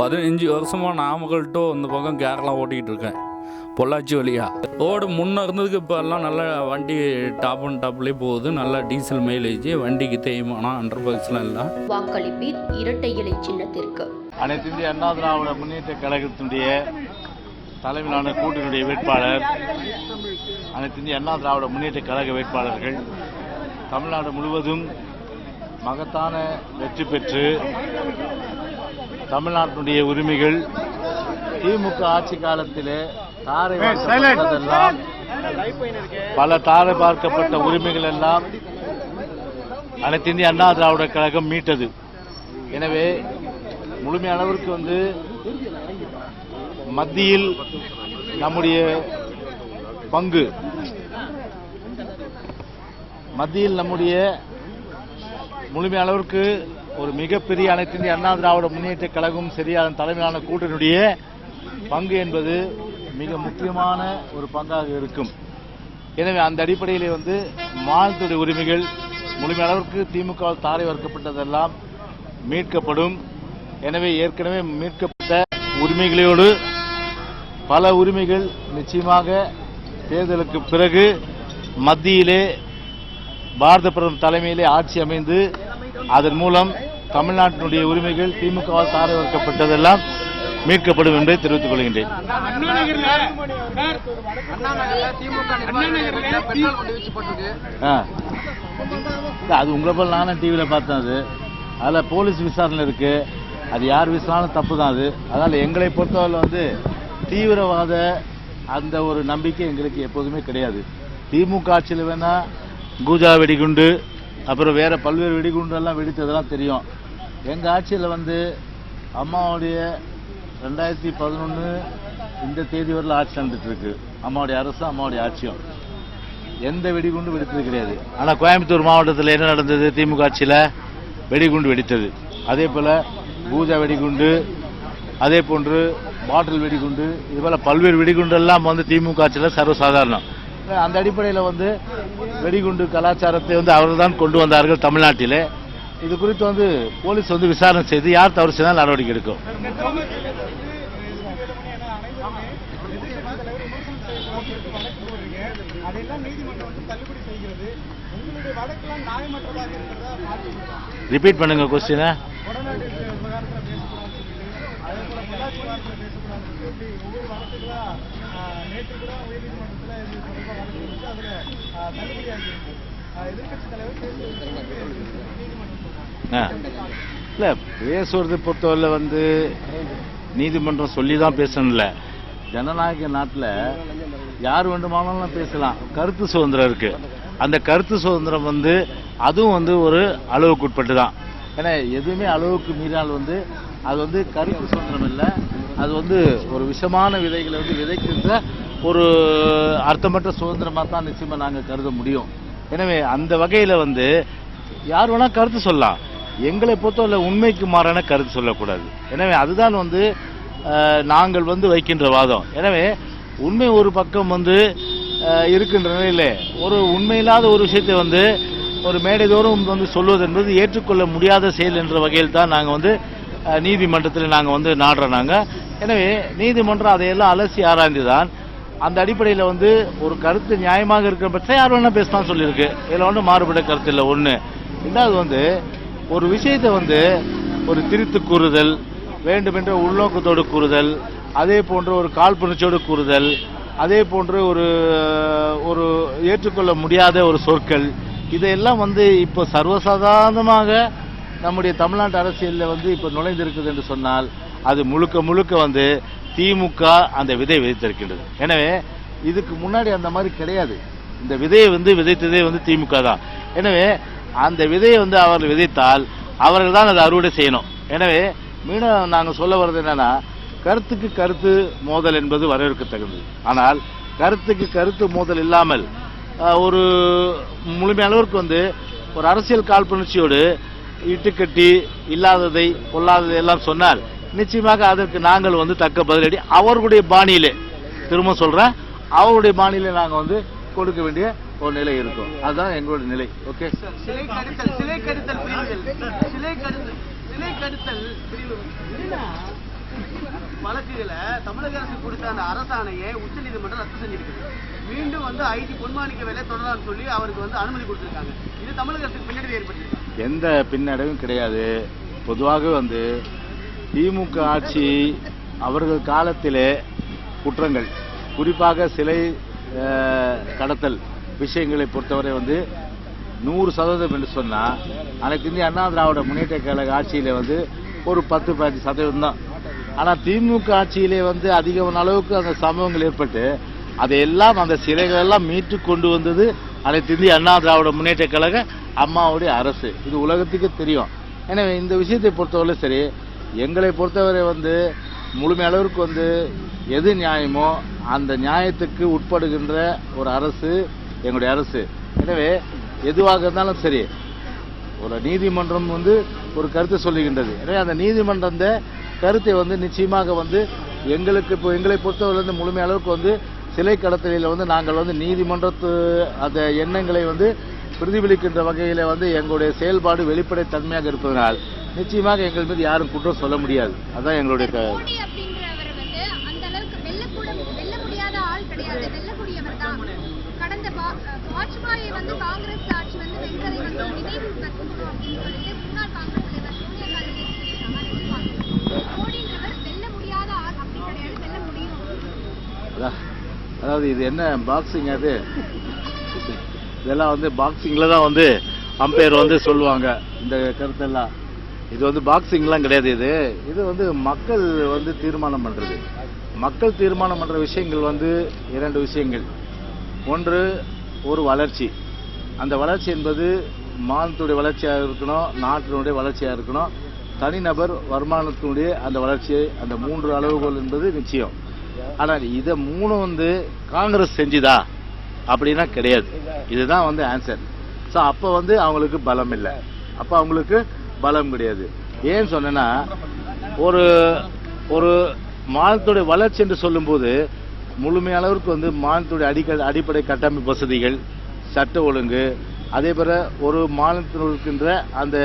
பதினஞ்சு வருஷமாக நாமக்கல் டு இந்த பக்கம் கேரளா ஓட்டிக்கிட்டு இருக்கேன் பொள்ளாச்சி வழியா. ரோடு முன்ன இருந்ததுக்கு இப்போ எல்லாம் நல்ல வண்டி டாப் அண்ட் டாப்லேயே போகுது. நல்ல டீசல் மைலேஜ் வண்டிக்கு தேய்மானம் அண்டர் பாக்ஸ்லாம் இல்லை. வாக்களிப்பீர் இரட்டை இலை சின்னத்திற்கு. அனைத்து இந்திய அண்ணா திராவிட முன்னேற்ற கழகத்தினுடைய தலைமையிலான கூட்டினுடைய வேட்பாளர் அனைத்து இந்திய அண்ணா திராவிட முன்னேற்ற கழக வேட்பாளர்கள் தமிழ்நாடு முழுவதும் மகத்தான வெற்றி பெற்று தமிழ்நாட்டினுடைய உரிமைகள் திமுக ஆட்சி காலத்திலே தாரை வார்க்கப்பட்டதெல்லாம் பல தாரை பார்க்கப்பட்ட உரிமைகள் எல்லாம் அனைத்து இந்திய அண்ணா திராவிட கழகம் மீட்டது. எனவே முழுமை அளவிற்கு வந்து மத்தியில் நம்முடைய பங்கு. மத்தியில் நம்முடைய முழுமை அளவிற்கு ஒரு மிகப்பெரிய அனைத்து இந்திய அண்ணா திராவிட முன்னேற்ற கழகம் சரி அதன் தலைமையிலான கூட்டணியுடைய பங்கு என்பது மிக முக்கியமான ஒரு பங்காக இருக்கும். எனவே அந்த அடிப்படையிலே வந்து மாநிலத்துடைய உரிமைகள் முழுமை அளவிற்கு தாரை வர்க்கப்பட்டதெல்லாம் மீட்கப்படும். எனவே ஏற்கனவே மீட்கப்பட்ட உரிமைகளோடு பல உரிமைகள் நிச்சயமாக தேர்தலுக்கு பிறகு மத்தியிலே பாரத பிரதமர் தலைமையிலே ஆட்சி அமைந்து அதன் மூலம் தமிழ்நாட்டினுடைய உரிமைகள் திமுகவால் தாரை வர்க்கப்பட்டதெல்லாம் மீட்கப்படும் என்பதை தெரிவித்துக் கொள்கின்றேன். அது உங்களை போல நானும் டிவியில் பார்த்தேன் அது. அதில் போலீஸ் விசாரணை இருக்கு. அது யார் விசாரணும் தப்பு தான் அது. அதனால் எங்களை பொறுத்தவரை வந்து தீவிரவாத அந்த ஒரு நம்பிக்கை எங்களுக்கு எப்போதுமே கிடையாது. திமுக ஆட்சியில் வேணா கூஜா வெடிகுண்டு அப்புறம் வேறு பல்வேறு வெடிகுண்டெல்லாம் வெடித்ததெல்லாம் தெரியும். எங்கள் ஆட்சியில் வந்து அம்மாவுடைய ரெண்டாயிரத்தி பதினொன்று இந்த தேதி வரல ஆட்சி நடந்துட்டுருக்கு. அம்மாவுடைய அரசும் அம்மாவுடைய ஆட்சியும். எந்த வெடிகுண்டும் வெடித்தது கிடையாது. ஆனால் கோயம்புத்தூர் மாவட்டத்தில் என்ன நடந்தது? திமுக ஆட்சியில் வெடிகுண்டு வெடித்தது. அதே போல் பூஜா வெடிகுண்டு அதே போன்று பாட்டில் வெடிகுண்டு இது போல் பல்வேறு வெடிகுண்டெல்லாம் வந்து திமுக ஆட்சியில் சர்வசாதாரணம். அந்த அடிப்படையில் வந்து வெடிகுண்டு கலாச்சாரத்தை வந்து அவர்கள் தான் கொண்டு வந்தார்கள் தமிழ்நாட்டிலே. இது குறித்து வந்து போலீஸ் வந்து விசாரணை செய்து யார் தவறு செய்தால் நடவடிக்கை எடுக்கும். ரிப்பீட் பண்ணுங்க கொஸ்டினை இல்லை பேசுறது பொறுத்தவரை வந்து நீதிமன்றம் சொல்லி தான் பேசணும்ல. ஜனநாயக நாட்டில் யார் வேண்டுமானாலும் பேசலாம். கருத்து சுதந்திரம் இருக்கு. அந்த கருத்து சுதந்திரம் வந்து அதுவும் வந்து ஒரு அளவுக்கு உட்பட்டு தான் ஏன்னா எதுவுமே அளவுக்கு மீறினால் வந்து அது வந்து கருத்து சுதந்திரம் இல்லை. அது வந்து ஒரு விஷமான விதைகளை வந்து விதைக்கின்ற ஒரு அர்த்தமற்ற சுதந்திரமாக தான் நிச்சயமாக நாங்கள் கருத முடியும். எனவே அந்த வகையில் வந்து யார் வேணால் கருத்து சொல்லலாம். எங்களை பொறுத்தவரை உண்மைக்கு மாறான கருத்து சொல்லக்கூடாது. எனவே அதுதான் வந்து நாங்கள் வந்து வைக்கின்ற வாதம். எனவே உண்மை ஒரு பக்கம் வந்து இருக்கின்ற நிலையில் ஒரு உண்மையில்லாத ஒரு விஷயத்தை வந்து ஒரு மேடைதோறும் வந்து சொல்வது என்பது ஏற்றுக்கொள்ள முடியாத செயல் என்ற வகையில் தான் நாங்கள் வந்து நீதிமன்றத்தில் நாங்கள் வந்து நாடுறோம் நாங்கள் எனவே நீதிமன்றம் அதையெல்லாம் அலசி ஆராய்ந்து தான் அந்த அடிப்படையில் வந்து ஒரு கருத்து நியாயமாக இருக்கிற பட்சம் யார் வேணா பேசலாம் சொல்லியிருக்கு. இதில் ஒன்றும் மாறுபட்ட கருத்து இல்லை ஒன்று ரெண்டாவது வந்து ஒரு விஷயத்தை வந்து ஒரு திரித்து கூறுதல் வேண்டுமென்ற உள்நோக்கத்தோடு கூறுதல் அதே போன்ற ஒரு காழ்ப்புணர்ச்சியோடு கூறுதல் அதே போன்று ஒரு ஒரு ஏற்றுக்கொள்ள முடியாத ஒரு சொற்கள் இதையெல்லாம் வந்து இப்போ சர்வசாதாரணமாக நம்முடைய தமிழ்நாட்டு அரசியலில் வந்து இப்போ நுழைந்திருக்குது என்று சொன்னால் அது முழுக்க முழுக்க வந்து திமுக அந்த விதை விதைத்திருக்கின்றது. எனவே இதுக்கு முன்னாடி அந்த மாதிரி கிடையாது. இந்த விதையை வந்து விதைத்ததே வந்து திமுக தான். எனவே அந்த விதையை வந்து அவர்கள் விதைத்தால் அவர்கள் தான் அதை அறுவடை செய்யணும். எனவே மீண்டும் நாங்கள் சொல்ல வர்றது என்னன்னா கருத்துக்கு கருத்து மோதல் என்பது வரவேற்கத்தக்கது. ஆனால் கருத்துக்கு கருத்து மோதல் இல்லாமல் ஒரு முழுமையானவருக்கு வந்து ஒரு அரசியல் காழ்ப்புணர்ச்சியோடு இட்டுக்கட்டி இல்லாததை கொள்ளாததை எல்லாம் சொன்னால் நிச்சயமாக அதற்கு நாங்கள் வந்து தக்க பதிலடி அவர்களுடைய பாணியிலே. திரும்ப சொல்றேன் அவருடைய பாணியிலே நாங்கள் வந்து கொடுக்க வேண்டிய ஒரு நிலை இருக்கும். அதுதான் எங்களுடைய நிலை ஓகே தேதியில தமிழக அரசு கொடுத்த அந்த அரசாணையை உச்சநீதிமன்றம் ரத்து செஞ்சிருக்குது. மீண்டும் வந்து ஐடி பொன்மாணிக்க வேலை தொடரான்னு சொல்லி அவருக்கு வந்து அனுமதி கொடுத்திருக்காங்க. இது தமிழக அரசுக்கு பின்னடைவு ஏற்படுத்திருக்கு எந்த பின்னடைவும் கிடையாது. பொதுவாக வந்து திமுக ஆட்சி அவர்கள் காலத்திலே குற்றங்கள். குறிப்பாக சிலை கடத்தல் விஷயங்களை பொறுத்தவரை வந்து நூறு சதவீதம் என்று சொன்னால் அனைத்து இந்திய அண்ணா திராவிட முன்னேற்ற கழக ஆட்சியில் வந்து ஒரு பத்து பதினஞ்சு சதவீதம் தான். ஆனால் திமுக ஆட்சியிலே வந்து அதிகமான அளவுக்கு அந்த சம்பவங்கள் ஏற்பட்டு அதையெல்லாம் அந்த சிலைகள் எல்லாம் மீட்டு கொண்டு வந்தது அனைத்து இந்திய அண்ணா திராவிட முன்னேற்ற கழக அம்மாவுடைய அரசு. இது உலகத்துக்கு தெரியும். எனவே இந்த விஷயத்தை பொறுத்தவரை சரி எங்களை பொறுத்தவரை வந்து முழுமை அளவிற்கு வந்து எது நியாயமோ அந்த நியாயத்துக்கு உட்படுகின்ற ஒரு அரசு எங்களுடைய அரசு. எனவே எதுவாக இருந்தாலும் சரி ஒரு நீதிமன்றம் வந்து ஒரு கருத்தை சொல்லுகின்றது. எனவே அந்த நீதிமன்றந்த கருத்தை வந்து நிச்சயமாக வந்து எங்களுக்கு இப்போ எங்களை பொறுத்தவரை வந்து முழுமை அளவுக்கு வந்து சிலை கடத்தலில் வந்து நாங்கள் வந்து நீதிமன்றத்து அந்த எண்ணங்களை வந்து பிரதிபலிக்கின்ற வகையில் வந்து எங்களுடைய செயல்பாடு வெளிப்படை தன்மையாக இருப்பதனால் நிச்சயமாக எங்கள் மீது யாரும் குற்றம் சொல்ல முடியாது. அதான் எங்களுடைய அதாவது இது என்ன பாக்ஸிங் அது? இதெல்லாம் வந்து பாக்ஸிங்கில் தான் வந்து அம்பையர் வந்து சொல்லுவாங்க. இந்த கருத்தெல்லாம். இது வந்து பாக்ஸிங்லாம் கிடையாது இது. இது வந்து மக்கள் வந்து தீர்மானம் பண்ணுறது மக்கள் தீர்மானம் பண்ணுற விஷயங்கள் வந்து இரண்டு விஷயங்கள். ஒன்று ஒரு வளர்ச்சி. அந்த வளர்ச்சி என்பது மாநிலத்துடைய வளர்ச்சியாக இருக்கணும் நாட்டினுடைய வளர்ச்சியாக இருக்கணும். தனிநபர் வருமானத்தினுடைய அந்த வளர்ச்சி அந்த மூன்று அளவுகோல் என்பது நிச்சயம். ஆனால் இதை மூணு வந்து காங்கிரஸ் செஞ்சுதா? அப்படின்னா கிடையாது. இதுதான் வந்து ஆன்சர் ஸோ அப்போ வந்து அவங்களுக்கு பலம் இல்லை. அப்போ அவங்களுக்கு பலம் கிடையாது. ஏன் சொன்னேன்னா ஒரு ஒரு மாநிலத்துடைய வளர்ச்சி என்று சொல்லும்போது முழுமையளவிற்கு வந்து மாநிலத்துடைய அடிக்க அடிப்படை கட்டமைப்பு வசதிகள் சட்ட ஒழுங்கு அதேபோல் ஒரு மாநிலத்தில் இருக்கின்ற அந்த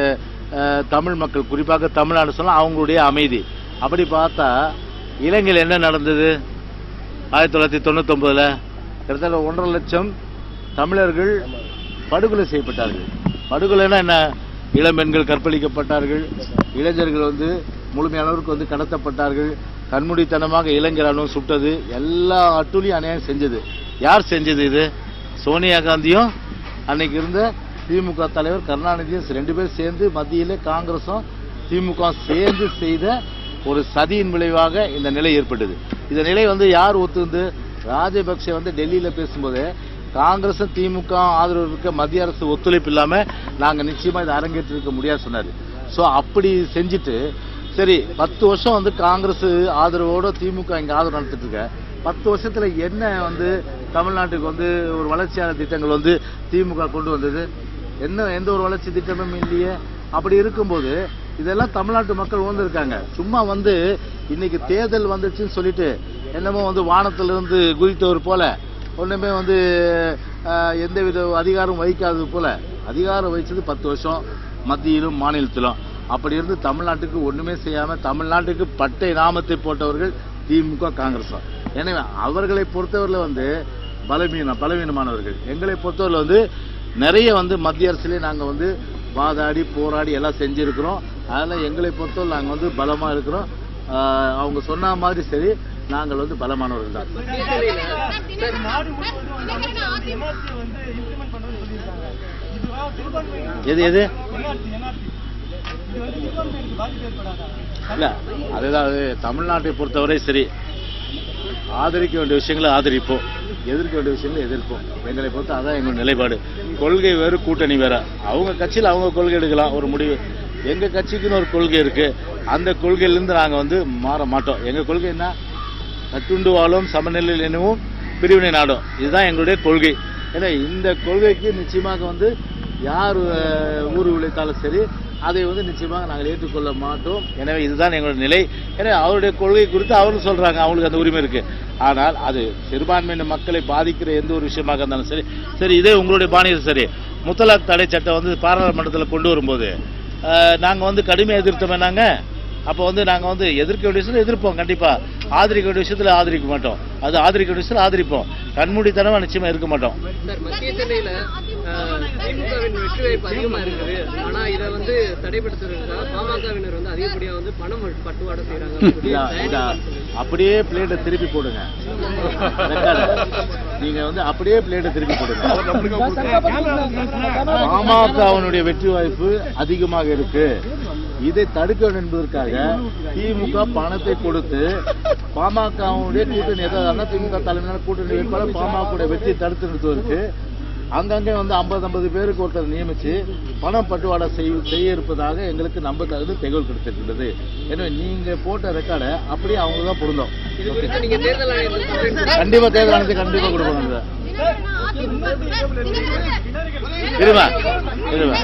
தமிழ் மக்கள் குறிப்பாக தமிழ்நாடு சொன்னால் அவங்களுடைய அமைதி. அப்படி பார்த்தா இலங்கையில் என்ன நடந்தது? ஆயிரத்தி தொள்ளாயிரத்தி தொண்ணூத்தொம்பதில் கிட்டத்தட்ட ஒன்றரை லட்சம் தமிழர்கள் படுகொலை செய்யப்பட்டார்கள். படுகொலைன்னா என்ன? இளம்பெண்கள் கற்பழிக்கப்பட்டார்கள். இளைஞர்கள் வந்து முழுமையானவருக்கு வந்து கடத்தப்பட்டார்கள். கண்மூடித்தனமாக இளைஞர் ராணுவம் சுட்டது. எல்லா அட்டூழியும் அநியாயம் செஞ்சது. யார் செஞ்சது இது? சோனியா காந்தியும் அன்னைக்கு இருந்த திமுக தலைவர் கருணாநிதியும் ரெண்டு பேரும் சேர்ந்து மத்தியிலே காங்கிரஸும் திமுக சேர்ந்து செய்த ஒரு சதியின் விளைவாக இந்த நிலை ஏற்பட்டது. இந்த நிலை வந்து யார் ஒத்துந்து ராஜபக்சே வந்து டெல்லியில் பேசும்போது காங்கிரஸும் திமுக ஆதரவு இருக்க மத்திய அரசு ஒத்துழைப்பு இல்லாமல் நாங்கள் நிச்சயமாக இதை அரங்கேற்றிருக்க முடியாது சொன்னார். ஸோ அப்படி செஞ்சுட்டு சரி பத்து வருஷம் வந்து காங்கிரஸ் ஆதரவோட திமுக இங்கே ஆதரவு நடத்திட்டு இருக்க. பத்து வருஷத்தில் என்ன வந்து தமிழ்நாட்டுக்கு வந்து ஒரு வளர்ச்சியான திட்டங்கள் வந்து திமுக கொண்டு வந்தது? என்ன எந்த ஒரு வளர்ச்சி திட்டமும் இல்லையே. அப்படி இருக்கும்போது இதெல்லாம் தமிழ்நாட்டு மக்கள் உணர்ந்துருக்காங்க. சும்மா வந்து இன்னைக்கு தேர்தல் வந்துச்சுன்னு சொல்லிட்டு என்னமோ வந்து வானத்திலிருந்து குதித்தவர் போல ஒன்றுமே வந்து எந்த எந்தவித அதிகாரம் வகிக்காதது போல அதிகாரம் வகிச்சது பத்து வருஷம் மத்தியிலும் மாநிலத்திலும். அப்படி இருந்து தமிழ்நாட்டுக்கு ஒன்றுமே செய்யாமல் தமிழ்நாட்டுக்கு பட்டை நாமத்தை போட்டவர்கள் திமுக காங்கிரஸ். எனவே அவர்களை பொறுத்தவரையில் வந்து பலவீனம் பலவீனமானவர்கள். எங்களை பொறுத்தவரையில் வந்து நிறைய வந்து மத்திய அரசுலேயே நாங்கள் வந்து வாதாடி போராடி எல்லாம் செஞ்சுருக்கிறோம். அதனால் எங்களை பொறுத்தவரை நாங்கள் வந்து பலமாக இருக்கிறோம். அவங்க சொன்ன மாதிரி சரி நாங்கள் வந்து பலமானவர்கள் தான். எது எது? இல்ல அதுதான் அது தமிழ்நாட்டை பொறுத்தவரை சரி. ஆதரிக்க வேண்டிய விஷயங்களை ஆதரிப்போம். எதிர்க்க வேண்டிய விஷயங்களை எதிர்ப்போம். எங்களை பொறுத்த அதான் எங்களோட நிலைப்பாடு. கொள்கை வேறு கூட்டணி வேற. அவங்க கட்சியில் அவங்க கொள்கை எடுக்கலாம் ஒரு முடிவு. எங்க கட்சிக்குன்னு ஒரு கொள்கை இருக்கு. அந்த கொள்கையிலிருந்து நாங்க வந்து மாற மாட்டோம். எங்க கொள்கை என்ன? கட்டுண்டு வாழும் சமநிலையில் எனவும் பிரிவினை நாடும். இதுதான் எங்களுடைய கொள்கை. ஏன்னா இந்த கொள்கைக்கு நிச்சயமாக வந்து யார் ஊர் உழைத்தாலும் சரி அதை வந்து நிச்சயமாக நாங்கள் ஏற்றுக்கொள்ள மாட்டோம். எனவே இதுதான் எங்களுடைய நிலை. எனவே அவருடைய கொள்கை குறித்து அவரும் சொல்றாங்க அவங்களுக்கு அந்த உரிமை இருக்கு. ஆனால் அது சிறுபான்மையின மக்களை பாதிக்கிற எந்த ஒரு விஷயமாக இருந்தாலும் சரி சரி இதே உங்களுடைய பாணியில் சரி. முத்தலாக் தடை சட்டம் வந்து பாராளுமன்றத்தில் கொண்டு வரும்போது நாங்கள் வந்து கடுமையாக எதிர்த்தோமே நாங்கள் அப்போ வந்து நாங்கள் வந்து எதிர்க்க வேண்டிய விஷயத்தில் எதிர்ப்போம் கண்டிப்பாக ஆதரிக்க வேண்டிய விஷயத்தில் ஆதரிக்க மாட்டோம். அது ஆதரிக்க வேண்டிய விஷயத்தில் ஆதரிப்போம். கண்மூடித்தனமாக நிச்சயமாக இருக்க மாட்டோம். திமுகவின் வெற்றி வாய்ப்பு அதிகமா இருக்குது. ஆனா இதை வந்து தடைப்படுத்துறதுனால பாமகவினர் வந்து அதிகப்படியா வந்து பணம் பட்டுவாடை செய்யறாங்க அப்படியே பிளேட்டை திருப்பி போடுங்க. நீங்க வந்து அப்படியே பிளேட்டை திருப்பி போடுங்க. பாமகவனுடைய வெற்றி வாய்ப்பு அதிகமாக இருக்கு. இதை தடுக்க வேண்டும் என்பதற்காக திமுக பணத்தை கொடுத்து பாமகவுடைய கூட்டணி எதாவது திமுக தலைமையிலான கூட்டணி வேட்பாளர் பாமக வெற்றியை தடுத்து நிறுத்துவதற்கு அங்கங்கே வந்து ஐம்பது ஐம்பது பேருக்கு ஒருத்தர் நியமிச்சு பணம் பட்டுவாடா செய் செய்ய இருப்பதாக எங்களுக்கு நம்ப தகுந்த தகவல் கிடைத்திருக்கிறது. எனவே நீங்க போட்ட ரெக்கார்டை அப்படியே அவங்க தான் பொருந்தோம். நீங்க தேர்தல் ஆணையத்தை கண்டிப்பா கொடுப்பாங்க இருமா இருமா.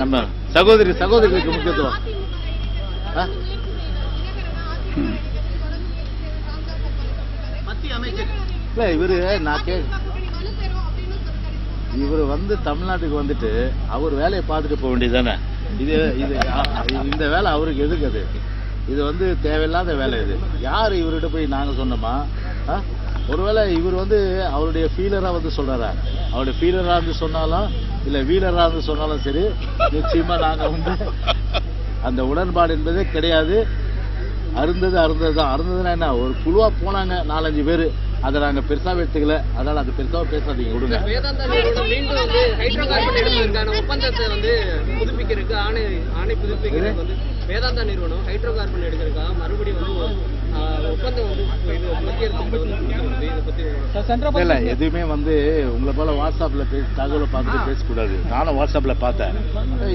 நம்ம சகோதரி சகோதரிகளுக்கு முக்கியத்துவம். இல்ல இவரு நான் கே இவர் வந்து தமிழ்நாட்டுக்கு வந்துட்டு அவர் வேலையை பார்த்துட்டு போக வேண்டியதானே இது இது இந்த வேலை அவருக்கு எதுக்கு அது? இது வந்து தேவையில்லாத வேலை இது. யார் இவர்கிட்ட போய் நாங்கள் சொன்னோமா? ஆ? ஒருவேளை இவர் வந்து அவருடைய ஃபீலராக வந்து சொல்கிறாரா அவருடைய ஃபீலராக இருந்து சொன்னாலும் இல்லை வீலராக இருந்து சொன்னாலும் சரி நிச்சயமாக நாங்கள் வந்து அந்த உடன்பாடு என்பதே கிடையாது. அருந்தது அருந்தது தான் அருந்ததுன்னா என்ன? ஒரு குழுவாக போனாங்க நாலஞ்சு பேர். அதை நாங்கள் பெருசாக எடுத்துக்கல அதனால் அது பெருசாக பேசாதீங்க விடுங்க. ஒப்பந்தத்தை வந்து புதுப்பிக்கிறதுக்கு ஆணை ஆணை புதுப்பிக்கிறதுக்கு வந்து வேதாந்தா நிறுவனம் ஹைட்ரோ கார்பன் எடுக்கிறதுக்காக மறுபடியும் வந்து இல்லை எதுவுமே வந்து உங்களை போல வாட்ஸ்அப்பில் பேசி தகவலை பார்த்துட்டு பேசக்கூடாது. நானும் வாட்ஸ்அப்பில் பார்த்தேன்.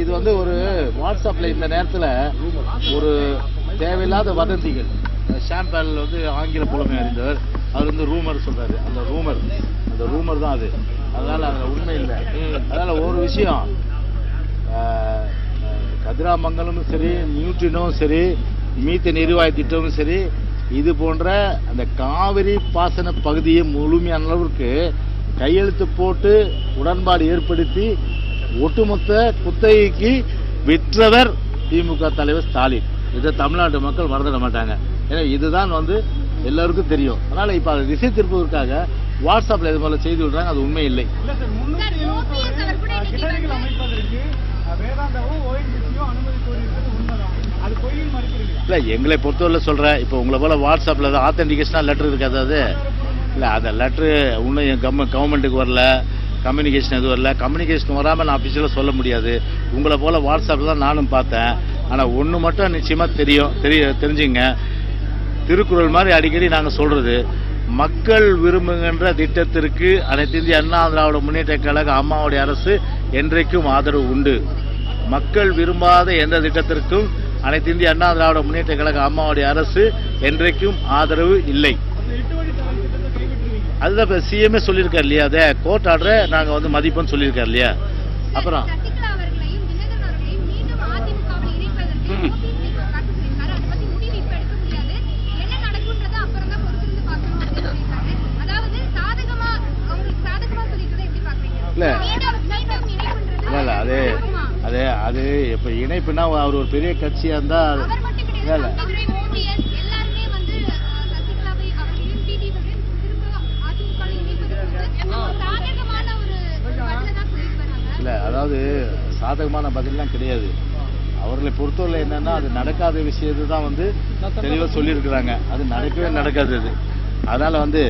இது வந்து ஒரு வாட்ஸ்அப்பில் இந்த நேரத்தில் ஒரு தேவையில்லாத வதந்திகள். ஷாம்பேல் வந்து ஆங்கில புலமை அறிந்தவர். அவர் வந்து ரூமர் சொல்றாரு. அந்த ரூமர். அந்த ரூமர் தான் அது. அதனால அதில் உண்மை இல்லை. அதனால ஒரு விஷயம். கதிராமங்கலமும் சரி நியூட்ரினும் சரி மீத்த எரிவாயு திட்டமும் சரி இது போன்ற அந்த காவிரி பாசன பகுதியை முழுமையான அளவிற்கு கையெழுத்து போட்டு உடன்பாடு ஏற்படுத்தி ஒட்டுமொத்த குத்தகைக்கு விற்றவர் திமுக தலைவர் ஸ்டாலின். இதை தமிழ்நாட்டு மக்கள் மறந்துட மாட்டாங்க. ஏன்னா இதுதான் வந்து எல்லாருக்கும் தெரியும். அதனால இப்போ அதை திசை திருப்பதற்காக வாட்ஸ்அப்பில் இது போல செய்தி விடுறாங்க அது உண்மை இல்லை இல்லை எங்களை பொறுத்தவரை சொல்கிறேன் இப்போ உங்களை போல் வாட்ஸ்அப்பில் தான் ஆத்தென்டிகேஷனாக லெட்டர் இருக்காது அது. இல்லை அந்த லெட்ரு இன்னும் என் கவ கவர்மெண்ட்டுக்கு வரல. கம்யூனிகேஷன் எதுவும் வரல. கம்யூனிகேஷன் வராமல் நான் அஃபிஷியலாக சொல்ல முடியாது. உங்களை போல் வாட்ஸ்அப்பில் தான் நானும் பார்த்தேன். ஆனால் ஒன்று மட்டும் நிச்சயமாக தெரியும். தெரிய தெரிஞ்சுங்க. திருக்குறள் மாதிரி அடிக்கடி நாங்கள் சொல்கிறது மக்கள் விரும்புகின்ற திட்டத்திற்கு அனைத்து இந்திய அண்ணா திராவிட முன்னேற்ற கழக அம்மாவுடைய அரசு என்றைக்கும் ஆதரவு உண்டு. மக்கள் விரும்பாத எந்த திட்டத்திற்கும் அனைத்து இந்திய அண்ணா திராவிட முன்னேற்ற கழக அம்மாவுடைய அரசு என்றைக்கும் ஆதரவு இல்லை. அதுதான் இப்போ சிஎம்ஏ சொல்லியிருக்கார் இல்லையா? அதை கோர்ட் ஆர்டரை நாங்கள் வந்து மதிப்போம்னு சொல்லியிருக்கார் இல்லையா? அப்புறம் இல்ல. இல்லை இல்லை அது? அது அது இப்போ இணைப்புனா அவர் ஒரு பெரிய கட்சியாக இருந்தால் அவர் மட்டும் இல்லை இல்லை. அதாவது சாதகமான பதிலாம் கிடையாது. அவர்களை பொறுத்தவரை என்னன்னா அது நடக்காத விஷயத்தை தான் வந்து தெளிவாக சொல்லியிருக்கிறாங்க. அது நடக்கவே நடக்காது அது அதனால் வந்து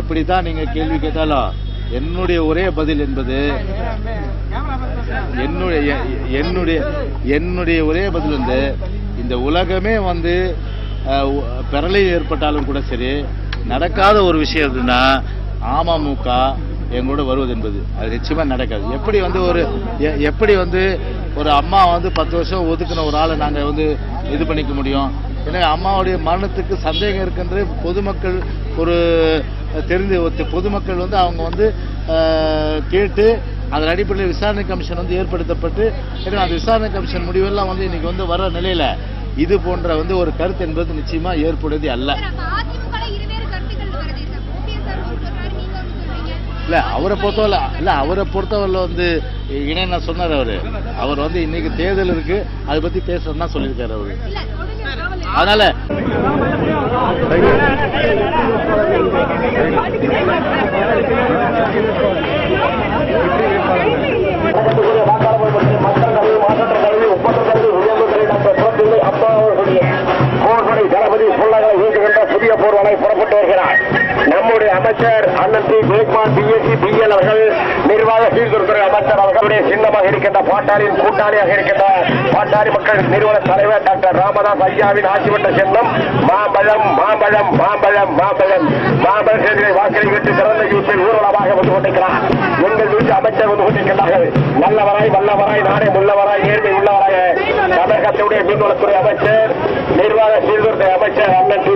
எப்படி தான் நீங்கள் கேள்வி கேட்டாலும் என்னுடைய ஒரே பதில் என்பது என்னுடைய என்னுடைய என்னுடைய ஒரே பதில் வந்து இந்த உலகமே வந்து பிறலை ஏற்பட்டாலும் கூட சரி நடக்காத ஒரு விஷயம் எதுனா அமமுக எங்களோட வருவது என்பது. அது நிச்சயமாக நடக்காது. எப்படி வந்து ஒரு எ- எப்படி வந்து ஒரு அம்மா வந்து பத்து வருஷம் ஒதுக்கின ஒரு ஆளை நாங்கள் வந்து இது பண்ணிக்க முடியும்? ஏன்னா அம்மாவுடைய மரணத்துக்கு சந்தேகம் இருக்கின்ற பொதுமக்கள் ஒரு தெரிந்து பொதுமக்கள் வந்து அவங்க வந்து கேட்டு அதன் அடிப்படையில் விசாரணை கமிஷன் வந்து ஏற்படுத்தப்பட்டு ஏன்னா அந்த விசாரணை கமிஷன் முடிவெல்லாம் வந்து இன்னைக்கு வந்து வர நிலையில இது போன்ற வந்து ஒரு கருத்து என்பது நிச்சயமா ஏற்புடையது அல்ல. இல்ல அவரை பொறுத்தவரை இல்ல அவரை பொறுத்தவரையில் வந்து இணைய சொன்னார் அவரு. அவர் வந்து இன்னைக்கு தேர்தல் இருக்கு அதை பத்தி பேசுறதுன்னு தான் சொல்லியிருக்காரு அவரு. அதனால போர்வனை தளபதி பொருளாதார வீட்டுகின்ற புதிய புறப்பட்டு வருகிறார். நம்முடைய அமைச்சர் அண்ணன் டி ஜெயக்குமார் பிஎஸ்சி பிஎல் அவர்கள் நிர்வாக சீர்திருத்துறை அமைச்சர் அவர்களுடைய சின்னமாக இருக்கின்ற பாட்டாளியின் கூட்டாளியாக இருக்கின்ற பாட்டாளி மக்கள் நிறுவன தலைவர் டாக்டர் ராமதாஸ் ஐயாவின் ஆட்சிமன்ற சின்னம் மாம்பழம் மாம்பழம் மாம்பழம் மாம்பழம். மாம்பழம் செய்தியை வாக்களை விட்டு சிறந்த வீட்டில் ஊர்வலமாக வந்து கொண்டிருக்கிறார். எங்கள் வீட்டு அமைச்சர் வந்து கொண்டிருக்கிறார்கள் நல்லவராய் வல்லவராய் நாடே உள்ளவராய் நேர்மை உள்ளவராய் தமிழகத்துடைய மீன்வளத்துறை அமைச்சர் நிர்வாக சீர்திருத்த அமைச்சர் அண்ணன் டி